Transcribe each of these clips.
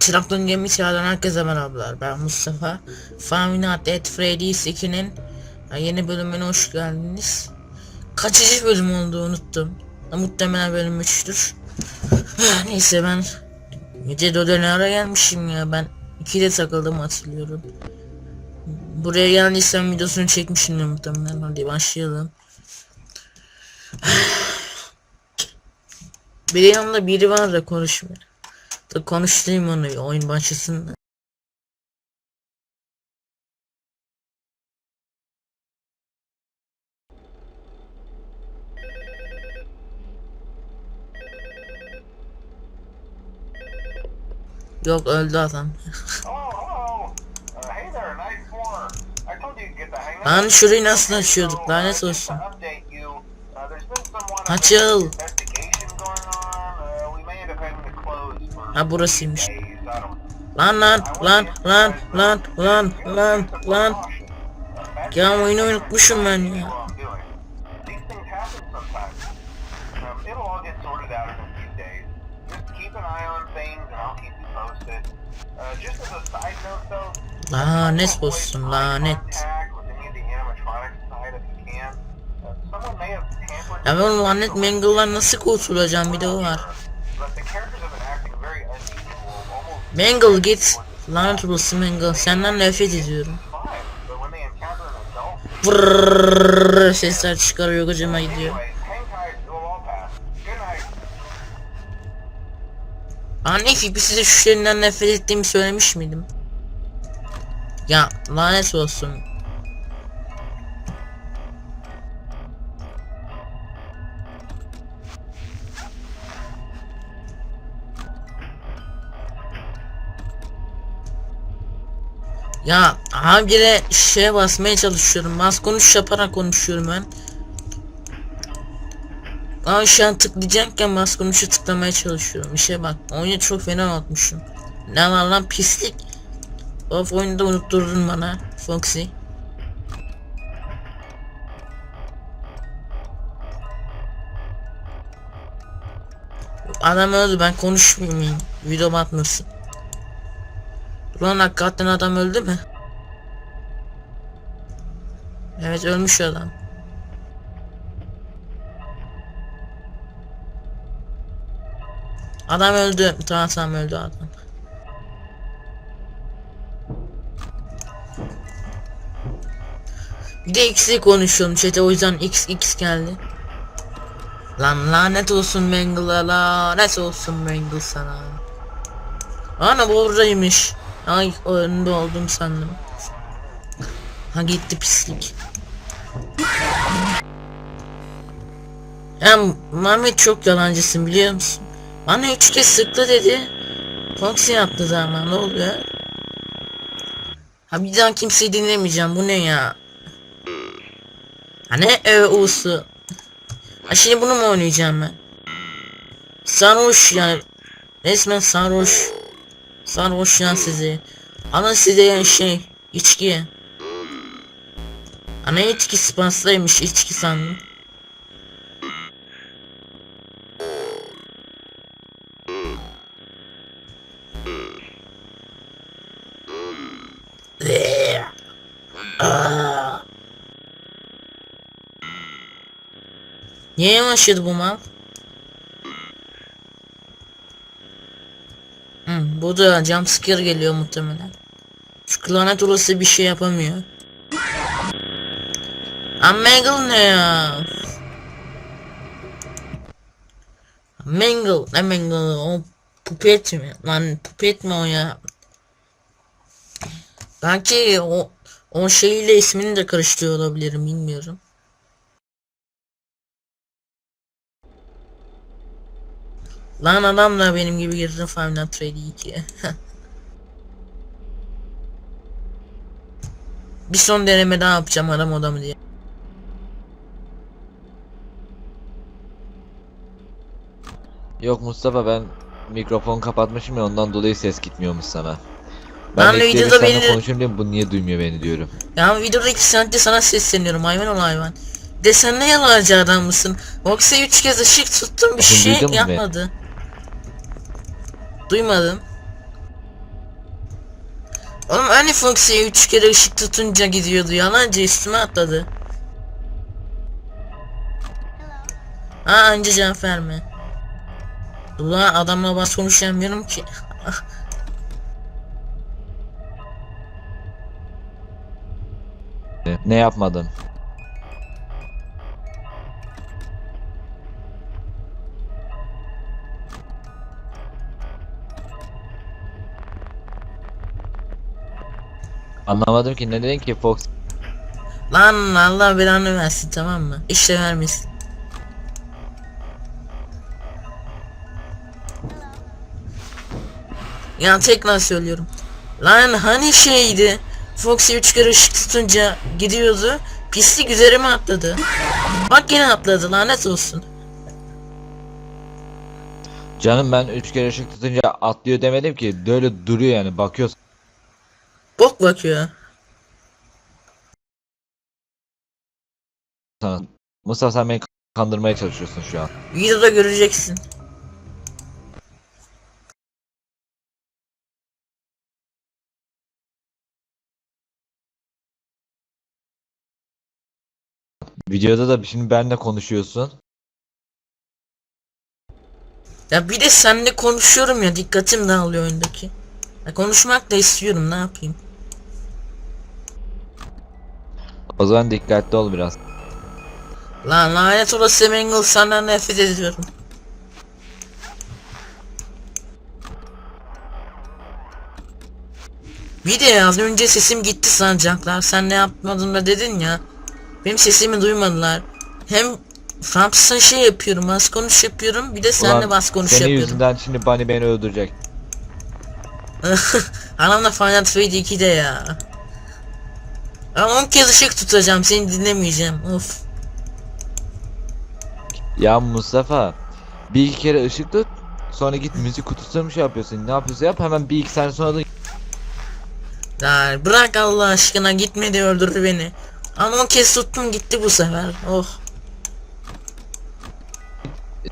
Çıraklığın gemi çağıran herkese merhabalar. Ben Mustafa. Faminat et Freddy's 2'nin yeni bölümüne hoş geldiniz. Kaçıncı bölüm olduğu unuttum. Muhtemelen bölüm 3'tür. Neyse ben Gece ne ara gelmişim ya ben 2'de takıldım hatırlıyorum. Buraya geldiysem videosunu çekmişim muhtemelen. Hadi başlayalım. Bir yanında biri var da konuşmuyor. Da konuşturayım onu oyun başlasın. Yok öldü adam. Lan şurayı nasıl açıyorduk lanet olsun. Açıl. Ha burasıymış. Lan lan lan lan lan lan lan lan. Ya oyunu unutmuşum ben ya. Lanet olsun lanet. Ya ben lanet Mangle'dan nasıl kurtulacağım bir de o var. Mangle git. Lanet olsun Mangle senden nefret ediyorum. Vırrrr sesler çıkarıyor gocama gidiyor. Anne Fibi size şu şeyinden nefret ettiğimi söylemiş miydim? Ya lanet olsun. Ya habire şeye basmaya çalışıyorum. Bas konuş yaparak konuşuyorum ben. Ama şu an tıklayacakken bas konuşu tıklamaya çalışıyorum. İşe bak. Oyunu çok fena atmışım. Ne var lan pislik. Of oyunu da unutturdun bana. Foxy. Adam öldü ben konuşmayayım. Video batmasın. Ulan hakikaten adam öldü mü? Evet ölmüş adam. Adam öldü. Tamam tamam öldü adam. Bir de X'i konuşuyorum chat'e o yüzden X X geldi. Lan lanet olsun Mangle'a lanet olsun Mangle sana. Ana bu buradaymış. Ay önünde oldum sandım. Ha gitti pislik. Ya Mehmet çok yalancısın biliyor musun? Bana üç kez sıktı dedi. Foxy yaptı zaman ne oluyor? Ha bir daha kimseyi dinlemeyeceğim bu ne ya? Ha ne ö usu? Ha şimdi bunu mu oynayacağım ben? Sarhoş yani. Resmen sarhoş. Sarhoş ya sizi. Alın size yani şey içki. Ana içki pastaymış içki sandım. Niye yavaşladı bu mal? Hı, bu da jumpscare geliyor muhtemelen. Şu lanet olası bir şey yapamıyor. Mangle ne ya? Mangle ne Mangle o pupet mi? Lan pupet mi o ya? Belki o o şeyle ismini de karıştırıyor olabilirim bilmiyorum. Lan adam da benim gibi girdi Final Trade 2'ye. bir son deneme daha yapacağım adam odamı diye. Yok Mustafa ben mikrofon kapatmışım ya ondan dolayı ses gitmiyormuş sana. Ben de de videoda beni- konuşuyorum diyorum bu niye duymuyor beni diyorum. Ya videoda 2 saatte sana sesleniyorum hayvan ol hayvan. De sen ne yalancı adam mısın? Vox'e 3 kez ışık tuttum bir Şimdi şey yapmadı. Duymadım. Oğlum hani Foxy 3 kere ışık tutunca gidiyordu yalancı üstüme atladı. Ha anca cevap verme. Ulan adamla bas konuşamıyorum ki. Ne yapmadın? Anlamadım ki ne dedin ki Fox Lan Allah belanı versin tamam mı? İşte vermesin. Ya tekrar söylüyorum. Lan hani şeydi? Foxy 3 kere ışık tutunca gidiyordu. Pislik üzerime atladı. Bak yine atladı lanet olsun. Canım ben 3 kere ışık tutunca atlıyor demedim ki böyle duruyor yani bakıyor Bok bakıyor. sana. Mustafa sen beni kandırmaya çalışıyorsun şu an. Videoda göreceksin. Videoda da şimdi benle konuşuyorsun. Ya bir de seninle konuşuyorum ya dikkatim dağılıyor oyundaki. Ya konuşmak da istiyorum ne yapayım. O zaman dikkatli ol biraz. Lan lanet olası Mangle senden nefret ediyorum. Bir de az önce sesim gitti sanacaklar. Sen ne yapmadın da dedin ya. Benim sesimi duymadılar. Hem Fransızca şey yapıyorum, bas konuş yapıyorum. Bir de Ulan bas konuş senin yapıyorum. yüzünden şimdi Bunny beni öldürecek. Anam da Final Fantasy 2'de ya. Ben 10 kez ışık tutacağım seni dinlemeyeceğim. Of. Ya Mustafa bir iki kere ışık tut sonra git müzik kutusuna mı şey yapıyorsun ne yapıyorsun yap hemen bir iki sene sonra da Ya bırak Allah aşkına gitme de öldür beni. Ama 10 kez tuttum gitti bu sefer. Oh.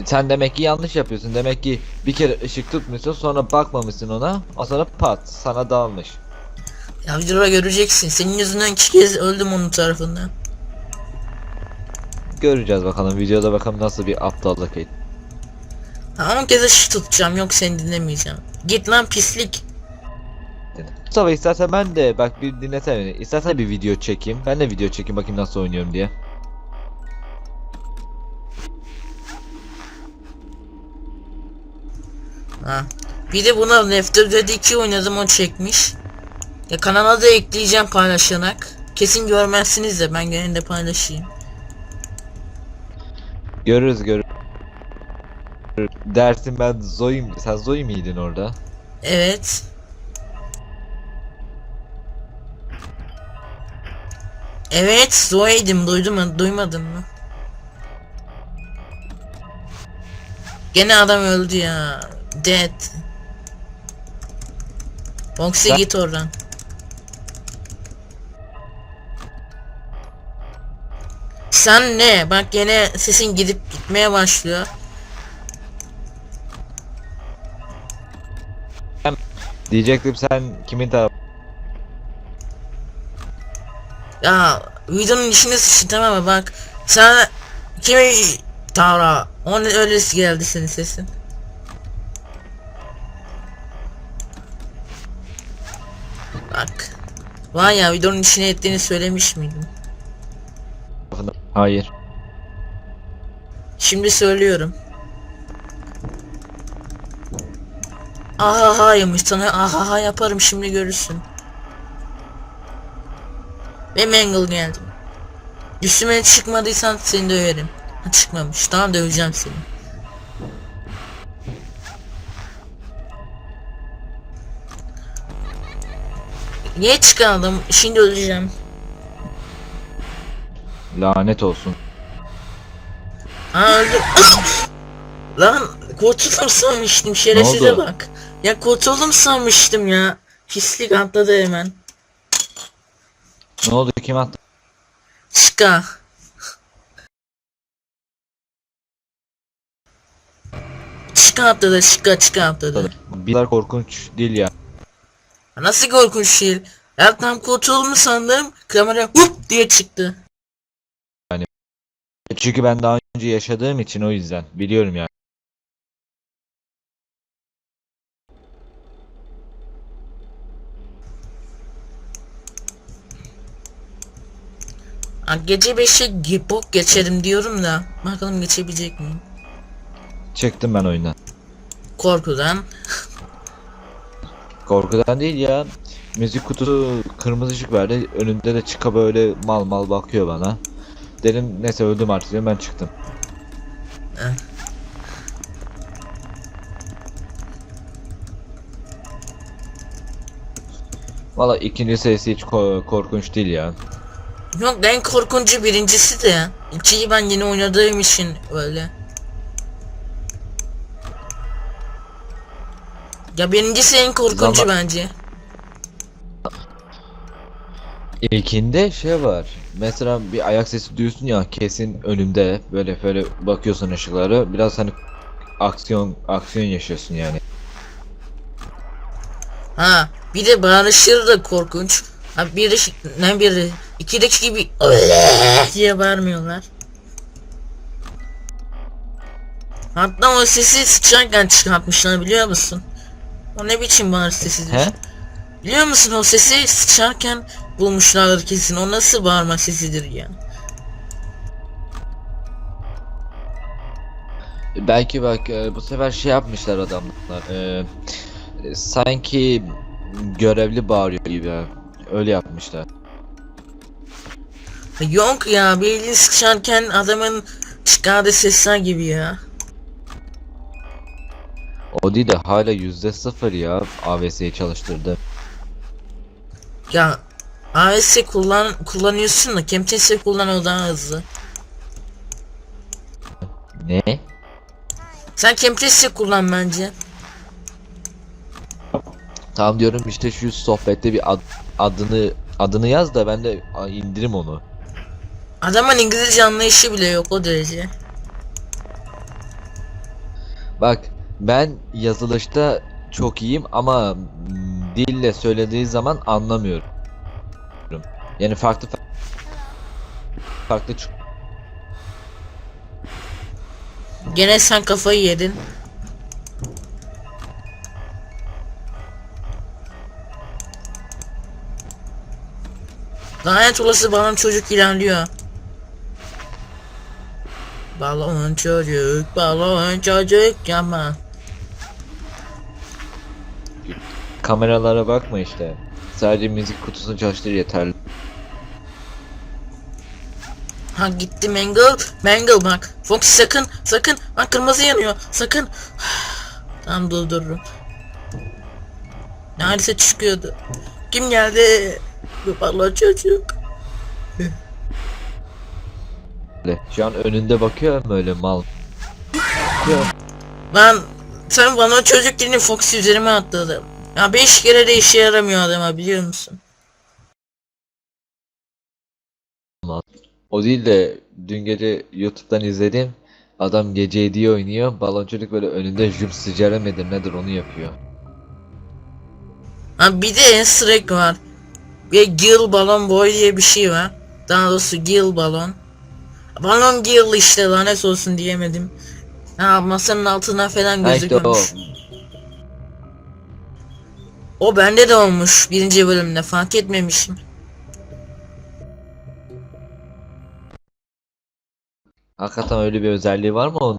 sen demek ki yanlış yapıyorsun demek ki bir kere ışık tutmuşsun sonra bakmamışsın ona o sonra pat sana dalmış. Ya videoda göreceksin. Senin yüzünden iki kez öldüm onun tarafından. Göreceğiz bakalım videoda bakalım nasıl bir aptallık et. Ha, 10 kez ışık tutacağım yok seni dinlemeyeceğim. Git lan pislik. Mustafa istersen ben de bak bir dinlesene beni. İstersen bir video çekeyim. Ben de video çekeyim bakayım nasıl oynuyorum diye. Ha. Bir de buna Left 4 Dead 2 oynadım o çekmiş. Ya kanala da ekleyeceğim paylaşarak. Kesin görmezsiniz de ben gene de paylaşayım. Görürüz görürüz. Dersin ben Zoe sen Zoe miydin orada? Evet. Evet Zoe'ydim duydun mu duymadın mı? Gene adam öldü ya. Dead. Ben- git oradan. Sen ne? Bak gene sesin gidip gitmeye başlıyor. Diyecektim sen kimin tarafı? Ya videonun içine sıçtı tamam mı bak sana kimi Tara onun öylesi geldi senin sesin Bak Vay ya videonun içine ettiğini söylemiş miydim Hayır. Şimdi söylüyorum. Ahahaymış sana ahaha yaparım şimdi görürsün. Ve Mangle geldi. Üstüme çıkmadıysan seni döverim. Ha, Çıkmamış. Tamam döveceğim seni. Geç kaldım şimdi öleceğim Lanet olsun. Öldüm Lan kurtuldum sanmıştım şerefsize oldu? bak Ya kurtuldum sanmıştım ya Pislik atladı hemen Ne oldu kim attı? Çıka çıka atladı çıka çıka atladı. Bir korkunç değil ya. Nasıl korkunç şey? Ya tam kurtulmuş sandım. Kamera hup diye çıktı. Çünkü ben daha önce yaşadığım için o yüzden biliyorum yani. Ha, gece 5'e gipok geçerim diyorum da. Bakalım geçebilecek miyim? Çıktım ben oyundan. Korkudan. Korkudan değil ya. Müzik kutusu kırmızı ışık verdi. Önünde de çıka böyle mal mal bakıyor bana. Dedim neyse öldüm artık dedim ben çıktım. Valla ikinci sesi hiç ko- korkunç değil ya. Yok en korkuncu birincisi de. İkiyi ben yeni oynadığım için öyle. Ya birincisi en korkuncu Zaman- bence. İlkinde şey var. Mesela bir ayak sesi duyuyorsun ya kesin önümde böyle böyle bakıyorsun ışıkları biraz hani aksiyon aksiyon yaşıyorsun yani. Ha bir de bağırışları da korkunç. Ha biri ne biri ikideki gibi öyle diye bağırmıyorlar. Hatta o sesi sıçarken çıkartmışlar biliyor musun? O ne biçim bağırış sesidir? He? Biliyor musun o sesi sıçarken bulmuşlardır kesin. O nasıl bağırma sesidir ya? Belki bak e, bu sefer şey yapmışlar adamlar. e, e, sanki görevli bağırıyor gibi. Öyle yapmışlar. Yok ya bildiğin sıçarken adamın çıkardığı sesler gibi ya. O değil de hala yüzde sıfır ya AVS'yi çalıştırdı. Ya AS kullan kullanıyorsun da Camtasia kullan o daha hızlı. Ne? Sen Camtasia kullan bence. Tamam diyorum işte şu sohbette bir ad- adını adını yaz da ben de indirim onu. Adamın İngilizce anlayışı bile yok o derece. Bak ben yazılışta çok iyiyim ama dille söylediği zaman anlamıyorum. Yani farklı fa- farklı ç- Gene sen kafayı yedin. Lanet olası balon çocuk ilerliyor. Balon çocuk, balon çocuk yapma. kameralara bakma işte. Sadece müzik kutusunu çalıştır yeterli. Ha gitti Mangle. Mangle bak. Fox sakın sakın. Bak kırmızı yanıyor. Sakın. tamam durdururum. Neredeyse çıkıyordu. Kim geldi? Bu balon çocuk. Şu an önünde bakıyor ama öyle mal. Lan sen bana çocuk dilini Fox üzerime atladı. Ya 5 kere de işe yaramıyor adama biliyor musun? O değil de dün gece YouTube'dan izledim. Adam gece 7'yi oynuyor. Balonçoluk böyle önünde jüp sıcara mıdır nedir onu yapıyor. Ha bir de Strike var. Ve Gil Balon Boy diye bir şey var. Daha doğrusu Gil Balon. Balon Gil işte lanet olsun diyemedim. Ha masanın altına falan işte o. O bende de olmuş birinci bölümde fark etmemişim. Hakikaten öyle bir özelliği var mı onun?